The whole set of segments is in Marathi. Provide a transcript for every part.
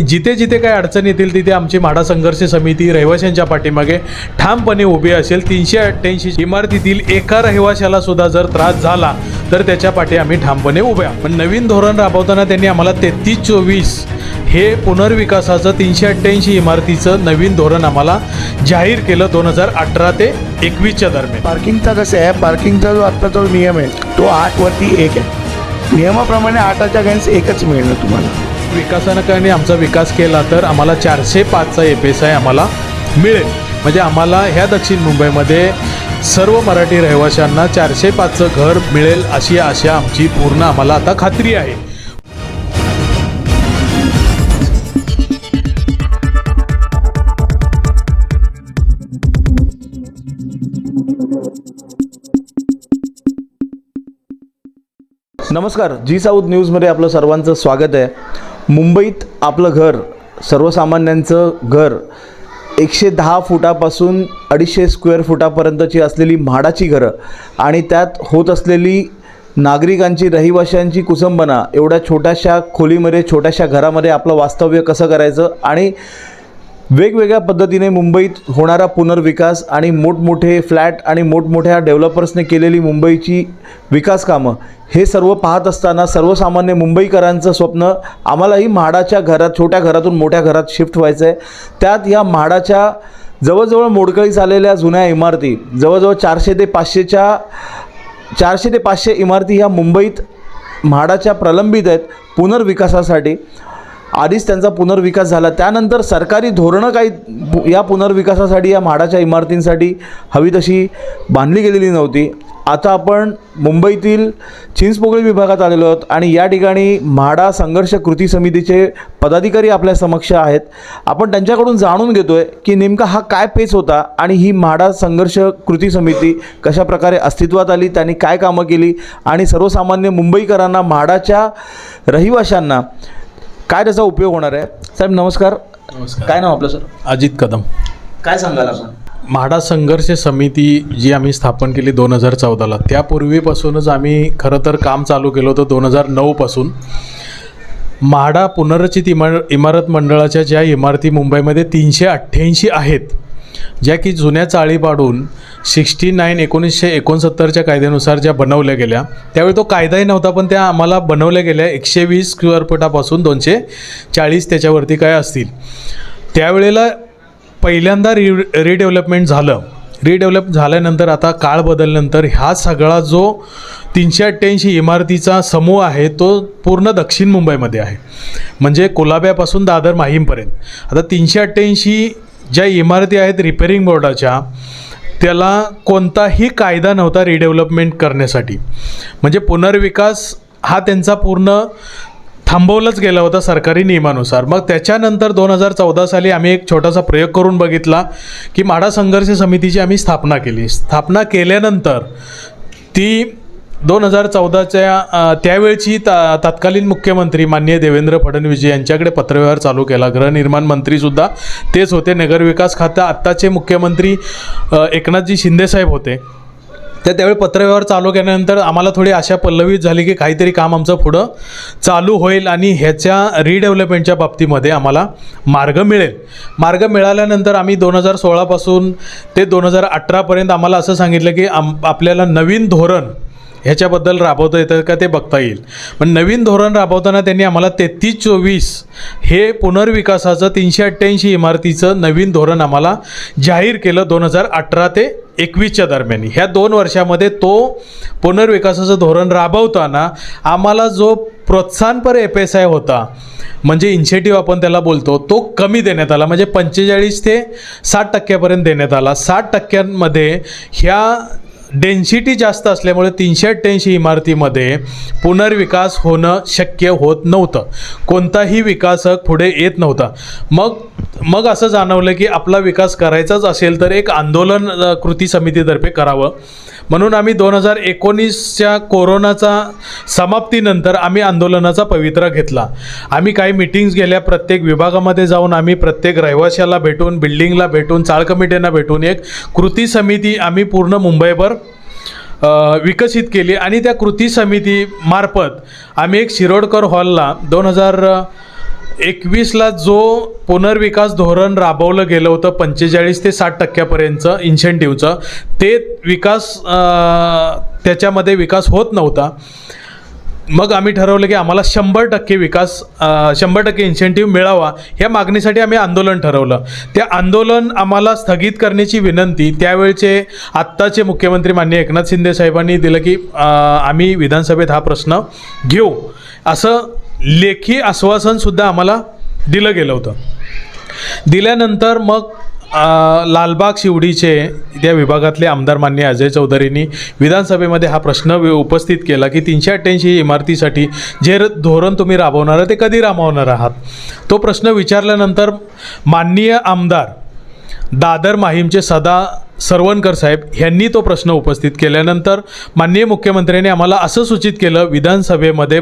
जिथे जिथे काही अडचण येतील तिथे आमची म्हाडा संघर्ष समिती रहिवाशांच्या पाठीमागे ठामपणे उभी असेल. तीनशे अठ्ठ्याऐंशी इमारतीतील एका रहिवाशाला सुद्धा जर त्रास झाला तर त्याच्या पाठी आम्ही ठामपणे उभ्या पण नवीन धोरण राबवताना त्यांनी आम्हाला तेहतीस चोवीस हे पुनर्विकासाचं तीनशे अठ्ठ्याऐंशी इमारतीचं नवीन धोरण आम्हाला जाहीर केलं दोन हजार अठरा ते एकवीसच्या दरम्यान. पार्किंगचा कसं आहे? पार्किंगचा जो आत्ता जो नियम आहे तो आठवरती एक आहे. नियमाप्रमाणे आठाच्या गॅन्स एकच मिळणार तुम्हाला. विकासानकाने आमचा विकास केला तर आम्हाला चारशे पाचचा एफ एस आय आम्हाला मिळेल. म्हणजे आम्हाला ह्या दक्षिण मुंबईमध्ये सर्व मराठी रहिवाशांना चारशे पाचचं घर मिळेल अशी आशा आमची पूर्ण आम्हाला आता खात्री आहे. नमस्कार जी साऊथ न्यूजमध्ये आपलं सर्वांचं स्वागत आहे. मुंबईत आपलं घर सर्वसामान्यांचं घर एकशे दहा फुटापासून अडीचशे स्क्वेअर फुटापर्यंतची असलेली म्हाडाची घरं आणि त्यात होत असलेली नागरिकांची रहिवाशांची कुसंबना एवढ्या छोट्याशा खोलीमध्ये छोट्याशा घरामध्ये आपलं वास्तव्य कसं करायचं आणि वेगवेगळ्या पद्धतीने मुंबईत होणारा पुनर्विकास आणि मोठमोठे फ्लॅट आणि मोठमोठ्या डेव्हलपर्सने केलेली मुंबईची विकास कामं हे सर्व पाहत असताना सर्वसामान्य मुंबईकरांचं स्वप्न आम्हालाही म्हाडाच्या घरात छोट्या घरातून मोठ्या घरात शिफ्ट व्हायचं आहे त्यात या म्हाडाच्या जवळजवळ मोडकळीस आलेल्या जुन्या इमारती जवळजवळ चारशे ते पाचशेच्या चारशे ते पाचशे इमारती ह्या मुंबईत म्हाडाच्या प्रलंबित आहेत पुनर्विकासासाठी. आधीच त्यांचा पुनर्विकास झाला. त्यानंतर सरकारी धोरणं काही पु- या पुनर्विकासासाठी या म्हाडाच्या इमारतींसाठी हवी तशी बांधली गेलेली नव्हती. आता आपण मुंबईतील चिंचपोकळी विभागात आलेलो आहोत आणि या ठिकाणी म्हाडा संघर्ष कृती समितीचे पदाधिकारी आपल्या समक्ष आहेत. आपण त्यांच्याकडून जाणून घेतो आहे की नेमका हा काय पेच होता आणि ही म्हाडा संघर्ष कृती समिती कशाप्रकारे अस्तित्वात आली त्यांनी काय कामं केली आणि सर्वसामान्य मुंबईकरांना म्हाडाच्या रहिवाशांना काय त्याचा उपयोग होणार आहे? साहेब नमस्कार. नमस्कार. काय नाव आपलं सर? अजित कदम. काय सांगाल आपण? म्हाडा संघर्ष समिती जी आम्ही स्थापन केली दोन हजार चौदाला त्यापूर्वीपासूनच आम्ही खरं तर काम चालू केलं होतं दोन हजार नऊपासून. म्हाडा पुनर्रचित इमार इमारत मंडळाच्या ज्या इमारती मुंबईमध्ये तीनशे अठ्ठ्याऐंशी आहेत ज्या की जुन्या चाळी पाडून सिक्स्टी नाईन एकोणीसशे एकोणसत्तरच्या कायद्यानुसार ज्या बनवल्या गेल्या त्यावेळी तो कायदाही नव्हता पण त्या आम्हाला बनवल्या गेल्या एकशे वीस स्क्वेअर फुटापासून दोनशे चाळीस त्याच्यावरती काय असतील. त्यावेळेला पहिल्यांदा रि रिडेव्हलपमेंट झालं. रिडेव्हलप झाल्यानंतर आता काळ बदलल्यानंतर हा सगळा जो तीनशे अठ्ठ्याऐंशी इमारतीचा समूह आहे तो पूर्ण दक्षिण मुंबईमध्ये आहे. म्हणजे कोलाब्यापासून दादर माहीमपर्यंत. आता तीनशे अठ्ठ्याऐंशी ज्या इमारती आहेत रिपेरिंग बोर्डाच्या त्याला कोणताही कायदा नव्हता रिडेव्हलपमेंट करण्यासाठी. म्हणजे पुनर्विकास हा त्यांचा पूर्ण थांबवलंच गेला होता सरकारी नियमानुसार. मग त्याच्यानंतर दोन हजार चौदा साली आम्ही एक छोटासा प्रयोग करून बघितला की माडा संघर्ष समितीची आम्ही स्थापना केली. स्थापना केल्यानंतर ती दोन हजार चौदाच्या त्यावेळची ता तत्कालीन मुख्यमंत्री माननीय देवेंद्र फडणवीस यांच्याकडे पत्रव्यवहार चालू केला. गृहनिर्माण मंत्रीसुद्धा तेच होते. नगरविकास खातं आत्ताचे मुख्यमंत्री एकनाथजी शिंदेसाहेब होते. तर त्यावेळी पत्रव्यवहार चालू केल्यानंतर आम्हाला थोडी आशा पल्लवीत झाली की काहीतरी काम आमचं पुढं चालू होईल आणि ह्याच्या रिडेव्हलपमेंटच्या बाबतीमध्ये आम्हाला मार्ग मिळेल. मार्ग मिळाल्यानंतर आम्ही दोन हजार सोळापासून ते दोन हजार अठरापर्यंत आम्हाला असं सांगितलं की आम आपल्याला नवीन धोरण ह्याच्याबद्दल राबवता येतं का ते बघता येईल. पण नवीन धोरण राबवताना त्यांनी आम्हाला तेहतीस चोवीस हे पुनर्विकासाचं तीनशे अठ्ठ्याऐंशी इमारतीचं नवीन धोरण आम्हाला जाहीर केलं दोन हजार अठरा ते एकवीसच्या दरम्यान. ह्या दोन वर्षामध्ये तो पुनर्विकासाचं धोरण राबवताना आम्हाला जो प्रोत्साहनपर एफ एस आय होता म्हणजे इन्शेटिव्ह आपण त्याला बोलतो तो कमी देण्यात आला. म्हणजे पंचेचाळीस ते साठ टक्क्यापर्यंत देण्यात आला. साठ टक्क्यांमध्ये ह्या डेन्सिटी जास्त असल्यामुळे तीनशे अठ्ठ्याऐंशी इमारतीमध्ये पुनर्विकास होणं शक्य होत नव्हतं. कोणताही विकासक पुढे येत नव्हता. मग मग असं जाणवलं की आपला विकास करायचाच असेल तर एक आंदोलन कृती समितीतर्फे करावं. म्हणून आम्ही दोन हजार एकोणीसच्या कोरोनाचा समाप्तीनंतर आम्ही आंदोलनाचा पवित्रा घेतला. आम्ही काही मिटिंग्स गेल्या प्रत्येक विभागामध्ये जाऊन आम्ही प्रत्येक रहिवाशाला भेटून बिल्डिंगला भेटून चाळ कमिट्यांना भेटून एक कृती समिती आम्ही पूर्ण मुंबईभर विकसित केली. आणि त्या कृती समितीमार्फत आम्ही एक शिरोडकर हॉलला दोन हजार एकवीसला जो पुनर्विकास धोरण राबवलं गेलं होतं पंचेचाळीस ते साठ टक्क्यापर्यंतचं इन्सेंटिव्हचं ते विकास त्याच्यामध्ये विकास होत नव्हता. मग आम्ही ठरवलं की आम्हाला शंभर टक्के विकास शंभर टक्के इन्सेंटिव्ह मिळावा ह्या मागणीसाठी आम्ही आंदोलन ठरवलं. त्या आंदोलन आम्हाला स्थगित करण्याची विनंती त्यावेळचे आत्ताचे मुख्यमंत्री माननीय एकनाथ शिंदे साहेबांनी दिलं की आम्ही विधानसभेत हा प्रश्न घेऊ. असं लेखी आश्वासनसुद्धा आम्हाला दिलं गेलं होतं. दिल्यानंतर मग लालबाग शिवडीचे त्या विभागातले आमदार मान्य अजय चौधरींनी विधानसभेमध्ये हा प्रश्न उपस्थित केला की तीनशे अठ्ठ्याऐंशी इमारतीसाठी जे धोरण तुम्ही राबवणार ते कधी राबवणार आहात? तो प्रश्न विचारल्यानंतर माननीय आमदार दादर माहीमचे सदा सरवणकर साहेब यांनी तो प्रश्न उपस्थित केल्यानंतर माननीय मुख्यमंत्र्यांनी आम्हाला असं सूचित केलं विधानसभेमध्ये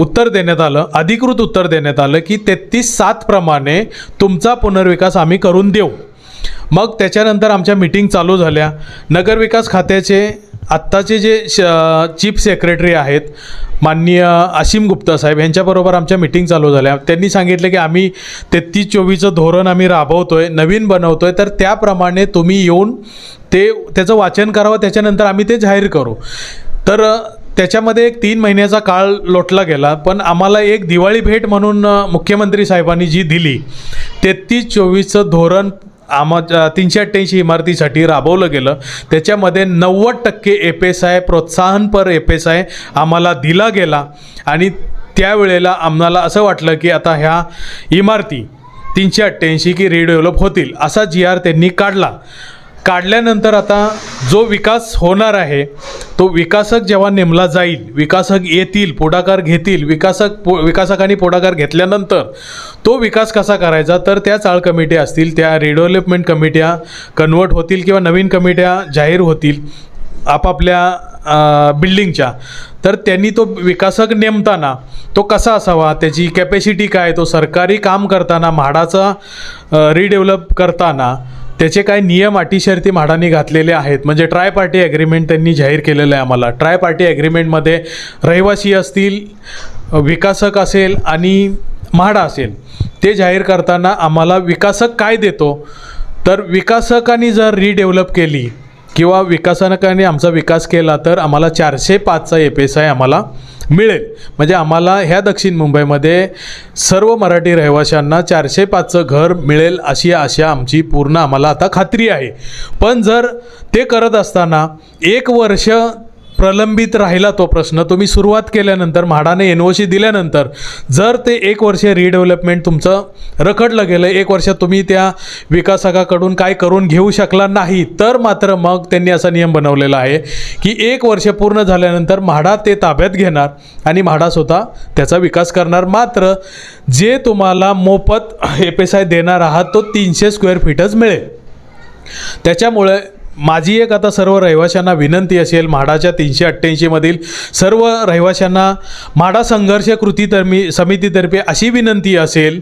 उत्तर देण्यात आलं अधिकृत उत्तर देण्यात आलं की तेहतीस सातप्रमाणे तुमचा पुनर्विकास आम्ही करून देऊ. मग त्याच्यानंतर आमच्या मिटिंग चालू झाल्या. नगरविकास खात्याचे आत्ताचे जे श चीफ सेक्रेटरी आहेत माननीय असीम गुप्ता साहेब यांच्याबरोबर आमच्या मिटिंग चालू झाल्या. त्यांनी सांगितलं की आम्ही तेहतीस चोवीसचं धोरण आम्ही राबवतो आहे नवीन बनवतो आहे तर त्याप्रमाणे तुम्ही येऊन ते त्याचं वाचन करावं त्याच्यानंतर आम्ही ते जाहीर करू. तर त्याच्यामध्ये एक तीन महिन्याचा काळ लोटला गेला पण आम्हाला एक दिवाळी भेट म्हणून मुख्यमंत्री साहेबांनी जी दिली तेहतीस चोवीसचं धोरण आम्हा तीनशे अठ्ठ्याऐंशी इमारतीसाठी राबवलं गेलं. त्याच्यामध्ये नव्वद टक्के एफ एस आय प्रोत्साहनपर एफ एस आय आम्हाला दिला गेला. आणि त्यावेळेला आम्हाला असं वाटलं की आता ह्या इमारती तीनशे अठ्ठ्याऐंशी की रिडेव्हलप होतील असा जी आर त्यांनी काढला. काढल्यानंतर आता जो विकास होणार आहे तो विकासक जेव्हा नेमला जाईल विकासक येतील पुढाकार घेतील विकासक पु विकासकांनी पुढाकार घेतल्यानंतर तो विकास कसा करायचा? तर त्या चाळ कमिट्या असतील त्या रिडेव्हलपमेंट कमिट्या कन्वर्ट होतील किंवा नवीन कमिट्या जाहीर होतील आपापल्या बिल्डिंगच्या तर त्यांनी तो विकासक नेमताना तो कसा असावा? त्याची कॅपॅसिटी काय? तो सरकारी काम करताना म्हाडाचा रिडेव्हलप करताना त्याचे काय नियम अटी शर्ती म्हाडाने घातलेले आहेत. म्हणजे ट्राय पार्टी ॲग्रीमेंट त्यांनी जाहीर केलेलं आहे आम्हाला. ट्राय पार्टी ॲग्रीमेंटमध्ये रहिवासी असतील विकासक असेल आणि म्हाडा असेल ते जाहीर करताना आम्हाला विकासक काय देतो? तर विकासकांनी जर रिडेव्हलप केली किंवा विकासकांनी आमचा विकास केला तर आम्हाला चारशे पाचचा एफ एस आय आम्हाला मिळेल. म्हणजे आम्हाला ह्या दक्षिण मुंबईमध्ये सर्व मराठी रहिवाशांना चारशे पाचचं घर मिळेल अशी आशा आमची पूर्ण आम्हाला आता खात्री आहे. पण जर ते करत असताना एक वर्ष प्रलंबित राहिला तो प्रश्न. तुम्ही सुरुवात केल्यानंतर म्हाडाने एन ओ सी दिल्यानंतर जर ते एक वर्ष रिडेव्हलपमेंट तुमचं रखडलं गेलं एक वर्ष तुम्ही त्या विकासकाकडून काय करून घेऊ शकला नाही तर मात्र मग त्यांनी असा नियम बनवलेला आहे की एक वर्ष पूर्ण झाल्यानंतर म्हाडा ते ताब्यात घेणार आणि म्हाडा स्वतः त्याचा विकास करणार. मात्र जे तुम्हाला मोफत एफ एस आय देणार आहात तो तीनशे स्क्वेअर फीटच मिळेल. त्याच्यामुळे माझी एक आता सर्व रहिवाशांना विनंती असेल म्हाडाच्या तीनशे अठ्ठ्याऐंशीमधील सर्व रहिवाशांना म्हाडा संघर्ष कृती तर्मी समितीतर्फे अशी विनंती असेल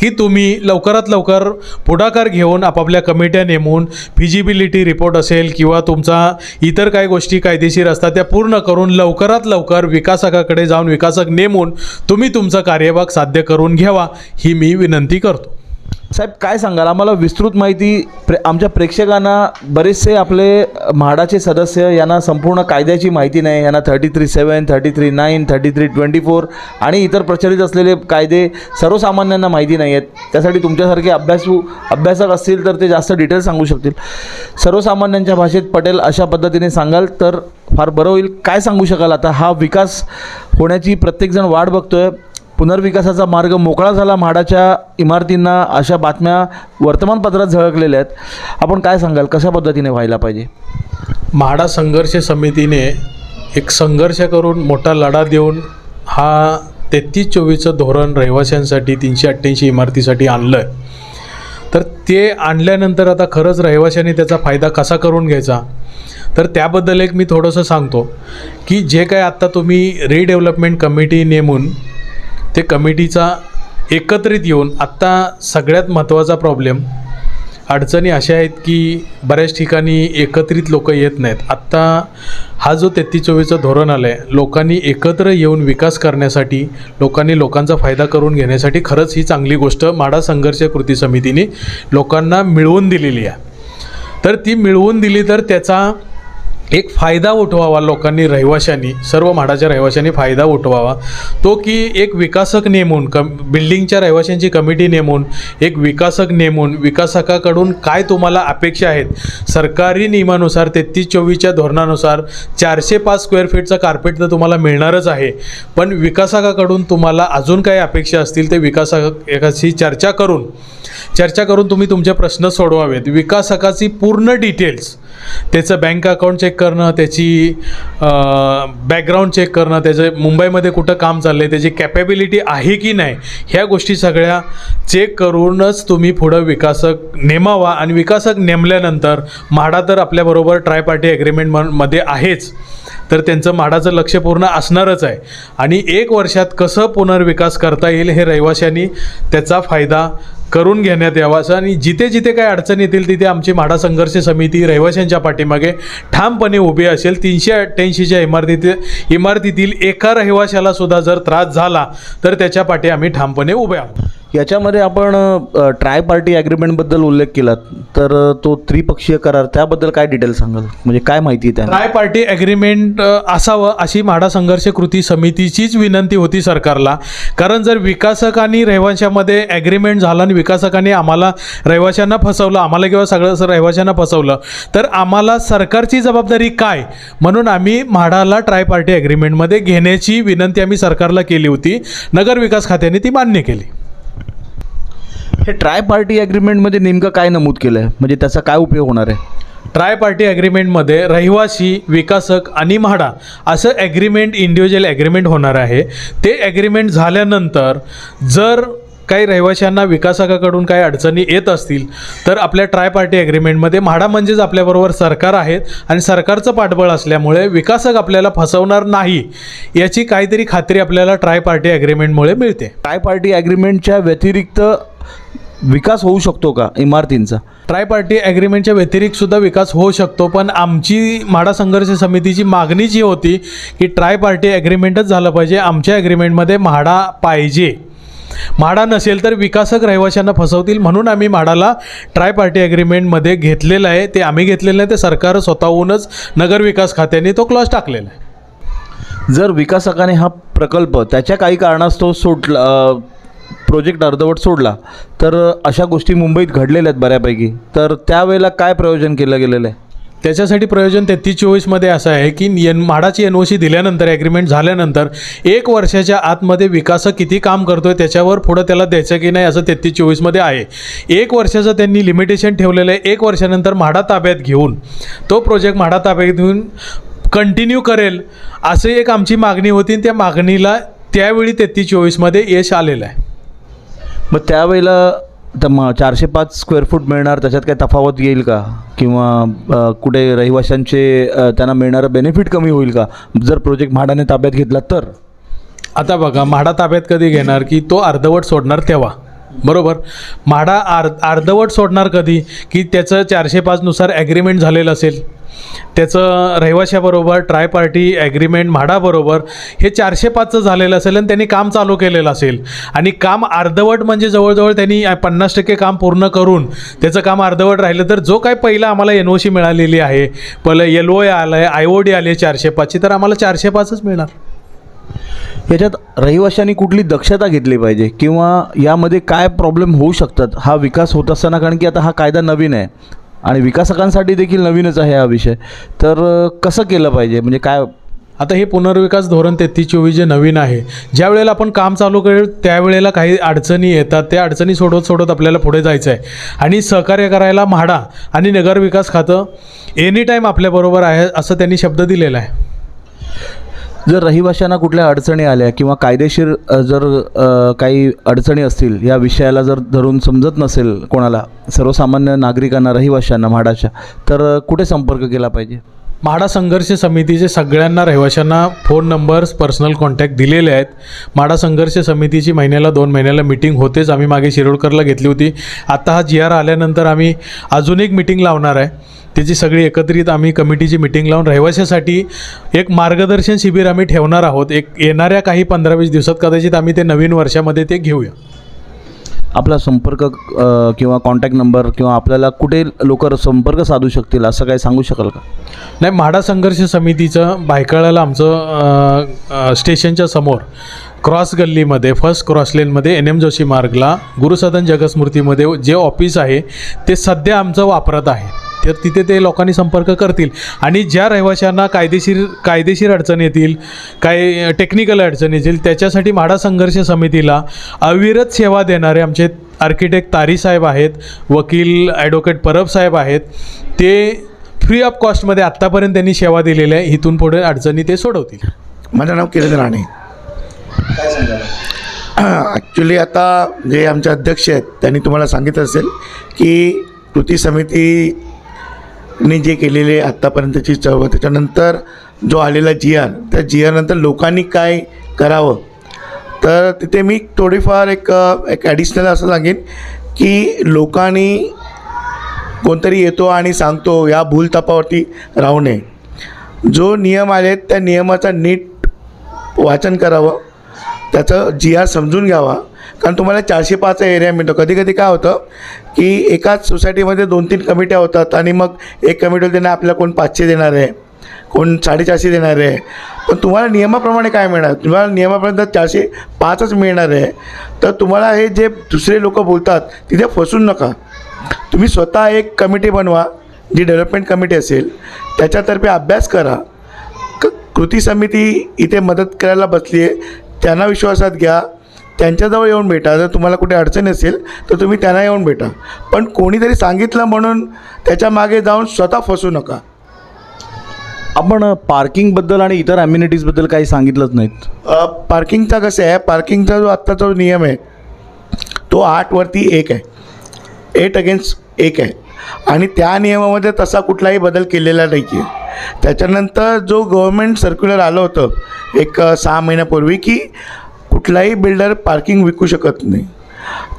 की तुम्ही लवकरात लवकर पुढाकार घेऊन आपापल्या कमिट्या नेमून फिजिबिलिटी रिपोर्ट असेल किंवा तुमचा इतर काही गोष्टी कायदेशीर असतात त्या पूर्ण करून लवकरात लवकर विकासकाकडे जाऊन विकासक नेमून तुम्ही तुमचा कार्यभाग साध्य करून घ्यावा ही मी विनंती करतो. साहेब काय सांगाल? आम्हाला विस्तृत माहिती प्रे आमच्या प्रेक्षकांना बरेचसे आपले म्हाडाचे सदस्य यांना संपूर्ण कायद्याची माहिती नाही. यांना thirty three seven thirty three nine thirty three twenty four आणि इतर प्रचलित असलेले कायदे सर्वसामान्यांना माहिती नाही आहेत. त्यासाठी तुमच्यासारखे अभ्यासू अभ्यासक असतील तर ते जास्त डिटेल सांगू शकतील. सर्वसामान्यांच्या भाषेत पटेल अशा पद्धतीने सांगाल तर फार बरं होईल. काय सांगू शकाल आता? हा विकास होण्याची प्रत्येकजण वाट बघतोय. पुनर्विकासाचा मार्ग मोकळा झाला म्हाडाच्या इमारतींना अशा बातम्या वर्तमानपत्रात झळकलेल्या आहेत. आपण काय सांगाल? कशा पद्धतीने व्हायला पाहिजे? म्हाडा संघर्ष समितीने एक संघर्ष करून मोठा लढा देऊन हा तेहतीस चोवीसचं धोरण रहिवाशांसाठी तीनशे अठ्ठ्याऐंशी इमारतीसाठी आणलं आहे तर ते आणल्यानंतर आता खरंच रहिवाशांनी त्याचा फायदा कसा करून घ्यायचा? तर त्याबद्दल एक मी थोडंसं सांगतो की जे काय आत्ता तुम्ही रिडेव्हलपमेंट कमिटी नेमून ते कमिटीचा एकत्रित येऊन आत्ता सगळ्यात महत्त्वाचा प्रॉब्लेम अडचणी अशा आहेत की बऱ्याच ठिकाणी एकत्रित लोक येत नाहीत. आत्ता हा जो तेहतीस चोवीसचं धोरण आलं आहे लोकांनी एकत्र येऊन विकास करण्यासाठी लोकांनी लोकांचा फायदा करून घेण्यासाठी खरंच ही चांगली गोष्ट माडा संघर्ष कृती समितीने लोकांना मिळवून दिलेली आहे. तर ती मिळवून दिली तर त्याचा एक फायदा उठवावा लोकांनी रहिवाशांनी सर्व म्हाडाच्या रहिवाशांनी फायदा उठवावा. तो की एक विकासक नेमून कम बिल्डिंगच्या रहिवाशांची कमिटी नेमून एक विकासक नेमून विकासकाकडून काय तुम्हाला अपेक्षा आहेत? सरकारी नियमानुसार तेहतीस चोवीसच्या धोरणानुसार चारशे पाच स्क्वेअर फीटचं कार्पेट तर तुम्हाला मिळणारच आहे. पण विकासकाकडून तुम्हाला अजून काही अपेक्षा असतील ते विकासक एकाशी चर्चा करून चर्चा करून तुम्ही तुमचे प्रश्न सोडवावेत. विकासकाची पूर्ण डिटेल्स त्याचं बँक अकाउंट चेक करणं त्याची बॅकग्राऊंड चेक करणं त्याचं मुंबईमध्ये कुठं काम चाललं आहे त्याची कॅपॅबिलिटी आहे की नाही ह्या गोष्टी सगळ्या चेक करूनच तुम्ही पुढं विकासक नेमावा आणि विकासक नेमल्यानंतर म्हाडा तर आपल्याबरोबर ट्राय पार्टी ॲग्रीमेंटमध्ये आहेच. तर त्यांचं म्हाडाचं लक्ष पूर्ण असणारच आहे. आणि एक वर्षात कसं पुनर्विकास करता येईल हे रहिवाशांनी त्याचा फायदा करून घेण्यात यावा असं आणि जिथे जिथे काही अडचण येतील तिथे आमची म्हाडा संघर्ष समिती रहिवाशांच्या पाठीमागे ठामपणे उभी असेल. तीनशे अठ्ठ्याऐंशीच्या इमारतीत इमारतीतील एका रहिवाशाला सुद्धा जर त्रास झाला तर त्याच्या पाठी आम्ही ठामपणे उभे आहोत. याच्यामध्ये आपण ट्राय पार्टी ॲग्रीमेंटबद्दल उल्लेख केला तर तो त्रिपक्षीय करार त्याबद्दल काय डिटेल सांगाल? म्हणजे काय माहिती आहे ट्राय पार्टी ॲग्रीमेंट असावं अशी म्हाडा संघर्ष कृती समितीचीच विनंती होती सरकारला. कारण जर विकासकांनी रहिवाशामध्ये ॲग्रीमेंट झालं आणि विकासकांनी आम्हाला रहिवाशांना फसवलं आम्हाला किंवा सगळं रहिवाशांना फसवलं तर आम्हाला सरकारची जबाबदारी काय? म्हणून आम्ही म्हाडाला ट्राय पार्टी ॲग्रीमेंटमध्ये घेण्याची विनंती आम्ही सरकारला केली होती. नगर विकास खात्याने ती मान्य केली. हे ट्राय पार्टी ॲग्रीमेंटमध्ये नेमकं काय नमूद केलं आहे म्हणजे त्याचा काय उपयोग होणार आहे? ट्राय पार्टी ॲग्रीमेंटमध्ये रहिवासी विकासक आणि म्हाडा असं ॲग्रीमेंट इंडिव्हिज्युअल ॲग्रीमेंट होणार आहे. ते ॲग्रीमेंट झाल्यानंतर जर काही रहिवाशांना विकासकाकडून काही अडचणी येत असतील तर आपल्या ट्राय पार्टी ॲग्रीमेंटमध्ये म्हाडा म्हणजेच आपल्याबरोबर सरकार आहेत आणि सरकारचं पाठबळ असल्यामुळे विकासक आपल्याला फसवणार नाही याची काहीतरी खात्री आपल्याला ट्राय पार्टी ॲग्रीमेंटमुळे मिळते. ट्राय पार्टी ॲग्रीमेंटच्या व्यतिरिक्त विकास होऊ शकतो का इमारतींचा? ट्राय पार्टी ॲग्रीमेंटच्या व्यतिरिक्त सुद्धा विकास होऊ शकतो पण आमची म्हाडा संघर्ष समितीची मागणी जी होती की ट्राय पार्टी ॲग्रीमेंटच झालं पाहिजे आमच्या ॲग्रीमेंटमध्ये म्हाडा पाहिजे. म्हाडा नसेल तर विकासक रहिवाशांना फसवतील म्हणून आम्ही म्हाडाला ट्राय पार्टी ॲग्रीमेंटमध्ये घेतलेलं आहे. ते आम्ही घेतलेलं नाही ते सरकार स्वतःहूनच नगर विकास खात्याने तो क्लॉज टाकलेला आहे. जर विकासकाने हा प्रकल्प त्याच्या काही कारणास्तव सोडला प्रोजेक्ट अर्धवट सोडला तर अशा गोष्टी मुंबईत घडलेल्या आहेत बऱ्यापैकी. तर त्यावेळेला काय प्रयोजन केलं गेलेलं आहे? त्याच्यासाठी प्रयोजन तेहतीस चोवीसमध्ये असं आहे की एन म्हाडाची एन ओ सी दिल्यानंतर ॲग्रीमेंट झाल्यानंतर एक वर्षाच्या आतमध्ये विकासक किती काम करतो आहे त्याच्यावर पुढं त्याला द्यायचं की नाही असं तेहतीस चोवीसमध्ये आहे. एक वर्षाचं त्यांनी लिमिटेशन ठेवलेलं आहे. एक वर्षानंतर म्हाडा ताब्यात घेऊन तो प्रोजेक्ट म्हाडा ताब्यात घेऊन कंटिन्यू करेल असे एक आमची मागणी होती आणि त्या मागणीला त्यावेळी तेहतीस चोवीसमध्ये यश आलेलं आहे. मग त्यावेळेला तर मग चारशे पाच स्क्वेअर फूट मिळणार त्याच्यात काय तफावत येईल का? किंवा कुठे रहिवाशांचे त्यांना मिळणारं बेनिफिट कमी होईल का? जर प्रोजेक्ट म्हाडाने ताब्यात घेतला तर? आता बघा म्हाडा ताब्यात कधी घेणार की तो अर्धवट सोडणार तेव्हा? बरोबर? म्हाडा आर अर्धवट सोडणार कधी? की त्याचं चारशे पाचनुसार ॲग्रीमेंट झालेलं असेल. त्याचं रहिवाशाबरोबर ट्राय पार्टी ॲग्रीमेंट म्हाडाबरोबर हे चारशे पाचचं झालेलं असेल आणि त्यांनी काम चालू केलेलं असेल. आणि काम अर्धवट म्हणजे जवळजवळ त्यांनी पन्नास टक्के काम पूर्ण करून त्याचं काम अर्धवट राहिलं तर जो काय पहिला आम्हाला एन ओ सी मिळालेली आहे पहिलं एल ओ आलं आहे आय ओ डी आली आहे चारशे पाचची तर आम्हाला चारशे पाचच मिळणार. याच्यात रहिवाशांनी कुठली दक्षता घेतली पाहिजे किंवा यामध्ये काय प्रॉब्लेम होऊ शकतात? हा विकास होत असताना कारण की आता हा कायदा नवीन आहे. आणि विकासकांसाठी देखील नवीनच आहे हा विषय. तर कसं केलं पाहिजे? म्हणजे काय? आता हे पुनर्विकास धोरण तेहतीस चोवीस जे नवीन आहे ज्या वेळेला आपण काम चालू करेल त्यावेळेला काही अडचणी येतात. त्या अडचणी सोडवत सोडवत आपल्याला पुढे जायचं आहे. आणि सहकार्य करायला म्हाडा आणि नगर विकास खातं एनी टाईम आपल्याबरोबर आहे असं त्यांनी शब्द दिलेला आहे. जर रहिवाशांना कुठल्या अडचणी आल्या किंवा कायदेशीर जर काही अडचणी असतील या विषयाला जर धरून समजत नसेल कोणाला सर्वसामान्य नागरिकांना रहिवाशांना म्हाडाच्या तर कुठे संपर्क केला पाहिजे? म्हाडा संघर्ष समितीचे सगळ्यांना रहिवाशांना फोन नंबर्स पर्सनल कॉन्टॅक्ट दिलेले आहेत. म्हाडा संघर्ष समितीची महिन्याला दोन महिन्याला मिटिंग होतेच. आम्ही मागे शिरोडकरला घेतली होती. आता हा जी आर आल्यानंतर आम्ही अजून एक मिटिंग लावणार आहे. त्याची सगळी एकत्रित आम्ही कमिटीची मिटिंग लावून रहिवाशासाठी एक मार्गदर्शन शिबिर आम्ही ठेवणार आहोत. एक येणाऱ्या काही पंधरा वीस दिवसात कदाचित आम्ही ते नवीन वर्षामध्ये ते घेऊया. आपला संपर्क किंवा कॉन्टॅक्ट नंबर किंवा आपल्याला कुठे लोक संपर्क साधू शकतील असं काही सांगू शकाल का? नाही म्हाडा संघर्ष समितीचं बायकाळाला आमचं स्टेशनच्या समोर क्रॉस गल्लीमध्ये फर्स्ट क्रॉस लेनमध्ये एन एम जोशी मार्गला गुरुसदन जगस्मृतीमध्ये जे ऑफिस आहे ते सध्या आमचं वापरत आहे. तर तिथे ते लोकांनी संपर्क करतील. आणि ज्या रहिवाशांना कायदेशीर कायदेशीर अडचण येतील काय टेक्निकल अडचण येतील त्याच्यासाठी म्हाडा संघर्ष समितीला अविरत सेवा देणारे आमचे आर्किटेक्ट तारी साहेब आहेत वकील ॲडव्होकेट परब साहेब आहेत ते फ्री ऑफ कॉस्टमध्ये आत्तापर्यंत त्यांनी सेवा दिलेल्या आहे इथून पुढे अडचणी ते सोडवतील. माझं नाव किरण राणे. ॲक्च्युली आता जे आमचे अध्यक्ष आहेत त्यांनी तुम्हाला सांगितलं असेल की कृती ने जे केलेले आत्तापर्यंतची चळवळ त्याच्यानंतर जो आलेला जी आर त्या जी आरनंतर लोकांनी काय करावं? तर तिथे मी थोडीफार एक एक ॲडिशनल असं सांगेन की लोकांनी कोणतरी येतो आणि सांगतो या भूलतापावरती राहू नये. जो नियम आले त्या नियमाचा नीट वाचन करावं. त्याचं जी आर समजून घ्यावा. कारण तुम्हाला चारशे पाचचा एरिया मिळतो. कधी कधी काय होतं की एकाच सोसायटीमध्ये दोन तीन कमिट्या होतात आणि मग एक कमिटी त्यांना आपल्याला कोण पाचशे देणार आहे कोण साडेचारशे देणार आहे. पण तुम्हाला नियमाप्रमाणे काय मिळणार? तुम्हाला नियमाप्रमाणे चारशे पाचच मिळणार आहे. तर तुम्हाला हे जे दुसरे लोक बोलतात तिथे फसून नका. तुम्ही स्वतः एक कमिटी बनवा जी डेव्हलपमेंट कमिटी असेल त्याच्यातर्फे अभ्यास करा. क कृती समिती इथे मदत करायला बसली आहे त्यांना विश्वासात घ्या. त्यांच्याजवळ येऊन भेटा. जर तुम्हाला कुठे अडचण असेल तर तुम्ही त्यांना येऊन भेटा. पण कोणीतरी सांगितलं म्हणून त्याच्यामागे जाऊन स्वतः फसू नका. आपण पार्किंगबद्दल आणि इतर ॲम्युनिटीजबद्दल काही सांगितलंच नाहीत. पार्किंगचा कसं आहे पार्किंगचा जो आत्ताचा जो नियम आहे तो आठवरती एक आहे. एट अगेन्स्ट एक आहे. आणि त्या नियमामध्ये तसा कुठलाही बदल केलेला नाही आहे त्याच्यानंतर जो गव्हर्मेंट सर्क्युलर आलं होतं एक सहा महिन्यापूर्वी की कुठलाही बिल्डर पार्किंग विकू शकत नाही.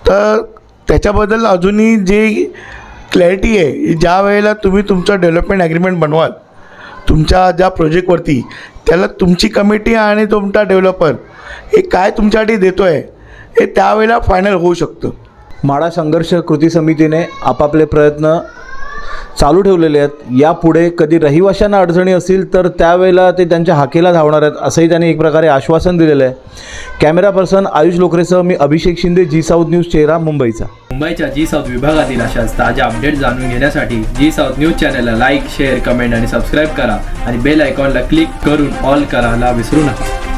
तर त्याच्याबद्दल अजूनही जी क्लॅरिटी आहे ज्या वेळेला तुम्ही तुमचं डेव्हलपमेंट ॲग्रीमेंट बनवाल तुमच्या ज्या प्रोजेक्टवरती त्याला तुमची कमिटी आणि तुमचा डेव्हलपर हे काय तुमच्यासाठी देतो आहे हे त्यावेळेला फायनल होऊ शकतं. माडा संघर्ष कृती समितीने आपापले प्रयत्न चालू ठेवलेले आहेत. यापुढे कधी रहिवाशांना अडचणी असतील तर त्यावेळेला ते त्यांच्या हाकेला धावणार आहेत असंही त्यांनी एक प्रकारे आश्वासन दिलेलं आहे. कॅमेरा पर्सन आयुष लोकरेसह मी Abhishek Shinde G south news चेहरा मुंबईचा. मुंबईच्या जी साऊथ विभागातील अशाच ताज्या अपडेट जाणून घेण्यासाठी जी साऊथ न्यूज चॅनलला लाईक शेअर कमेंट आणि सबस्क्राईब करा आणि बेल आयकॉनला क्लिक करून ऑल करायला विसरू नका.